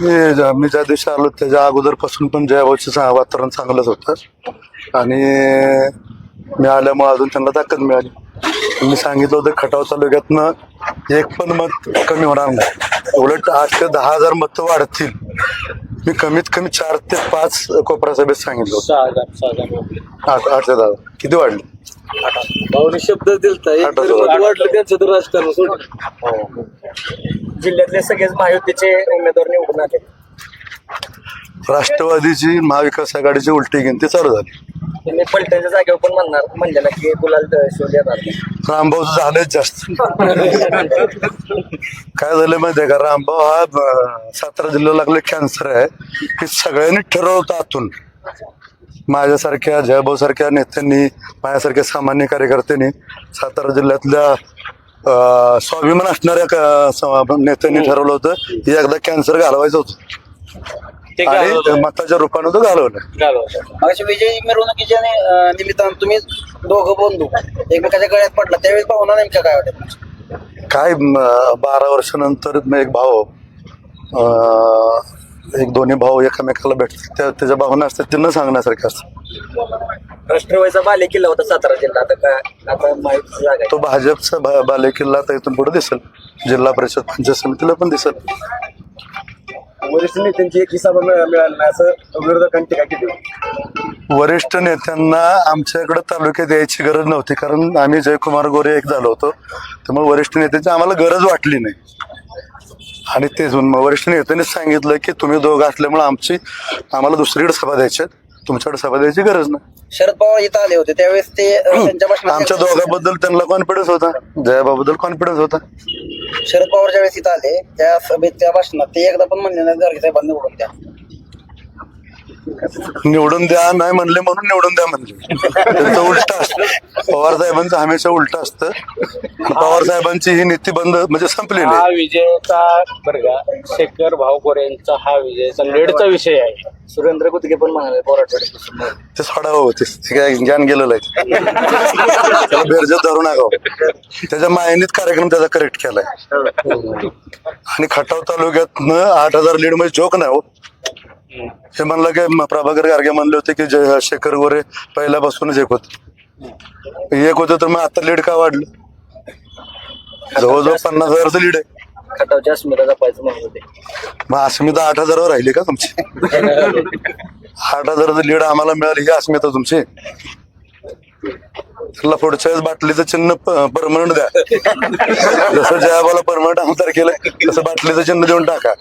मी ज्या दिवशी आलो त्याच्या अगोदरपासून पण जयाभाऊचं वातावरण चांगलंच होतं. आणि मी आल्यामुळे अजून त्यांना ताकद मिळाली. मी सांगितलं होतं खटाव तालुक्यातनं एक पण मत कमी होणार नाही. उलट आठ ते दहा हजार मतं वाढतील. मी कमीत कमी चार ते पाच कोपरा सभेत सांगितलं होतं. आठ आठ ते दहा. किती वाढले? भाऊने शब्द दिलता वाटलं त्यांचं तर राजकारण जिल्ह्यातले सगळेच महायुतीचे उमेदवार निवडून आले. राष्ट्रवादीची महाविकास आघाडीची उलटी गिनती चालू झाली. त्यांनी पलटणच्या जागेवर पण म्हणणार म्हणलेला की गुलाल नाही. रामभाऊचं झालंच जास्त. काय झालं माहितीये का? रामभाऊ हा अं, सातारा जिल्ह्याला लागले कॅन्सर आहे. हे सगळ्यांनी ठरवलं होतं आतून. माझ्यासारख्या जयभाऊ सारख्या नेत्यांनी माझ्यासारख्या सामान्य कार्यकर्त्यांनी सातारा जिल्ह्यातल्या स्वाभिमान असणाऱ्या नेत्यांनी ठरवलं होतं की एकदा कॅन्सर घालवायचं होतं. ते आणि मताच्या रूपानं तो घालवलं. अशा विजयी मिरवणुकीच्या निमित्तानं तुम्ही दोघं बंधू एकमेकाच्या गळ्यात पडला त्यावेळेस भावना नेमक्या काय होत्या? काय बारा वर्षानंतर म एक भाऊ अं, एक दोन्ही भाऊ एकमेकाला भेटतात त्या त्याच्या भावना असतात ते न सांगण्यासारख्या असतात राष्ट्रवादीचा बाले किल्ला होता सातारा जिल्हा आता काय आता माहिती जागा आहे. तो भाजपचा भा- बालेकिल्ला आता इथून पुढे दिसेल. जिल्हा परिषद पंचायत समितीला पण दिसेल. वरिष्ठ नेत्यांची एक सभा मिळाली नाही असं विरोधकांची टीका केली वरिष्ठ नेत्यांना आमच्याकडे तालुक्यात यायची गरज नव्हती कारण आम्ही जयकुमार गोरे एक झालो होतो. त्यामुळे वरिष्ठ नेत्यांची आम्हाला गरज वाटली नाही. आणि तेच मग वरिष्ठ नेत्यांनीच सांगितलं की तुम्ही दोघं असल्यामुळे आमची आम्हाला दुसरीकडे सभा द्यायची आहेत. तुमच्याकडे सभा द्यायची गरज नाही. शरद पवार इथं आले होते. त्यावेळेस ते त्यांच्या भाषणात आमच्या दोघांबद्दल त्यांना कॉन्फिडन्स होता. जयाबाबद्दल कॉन्फिडन्स होता. शरद पवार ज्यावेळेस इथं आले त्या सभेत त्या भाषणात ते एकदा पण म्हणले नाही गाडगे साहेबांनी निवडून द्या. निवडून द्या नाही म्हणले म्हणून निवडून द्या म्हणले. त्यांचं उलट असतं. पवार साहेबांचं हमेशा उलट असतं. पवार साहेबांची ही नीती बंद म्हणजे संपलेली हा आहे विजयाचा बरं का शेखर भाऊकोर यांचा हा विजयाचा लेडचा विषय आहे. सुरेंद्र कुतके पण म्हणाले बोराटवाडी ते सोडावं होते ते काय ज्ञान गेलेलं आहे. त्याला बेरजत धरू नका हो. त्याच्या मायनीत कार्यक्रम त्याचा करेक्ट केलाय. आणि खटाव तालुक्यातनं आठ हजार लीड म्हणजे जोक नाही हो. हे म्हणलं की प्रभाकर गार्गे म्हणले होते की जय शेखर गोरे पहिल्यापासूनच एक होत. एक होतं तर मग आता लीड का वाढलं? जवळजवळ पन्नास हजारचं लीड आहे. खटावच्या अस्मिता जपायचं म्हणत होते. मग अस्मिता आठ हजारावर राहिली का तुमची? आठ हजाराचं लीड आम्हाला मिळाली ही अस्मिता तुमची? त्याला पुढच्या वेळेस बाटलीचं चिन्ह परमनंट द्या. जसं जयाबाला परमनंट आमदार केलंय तसं बाटलीचं चिन्ह देऊन टाका.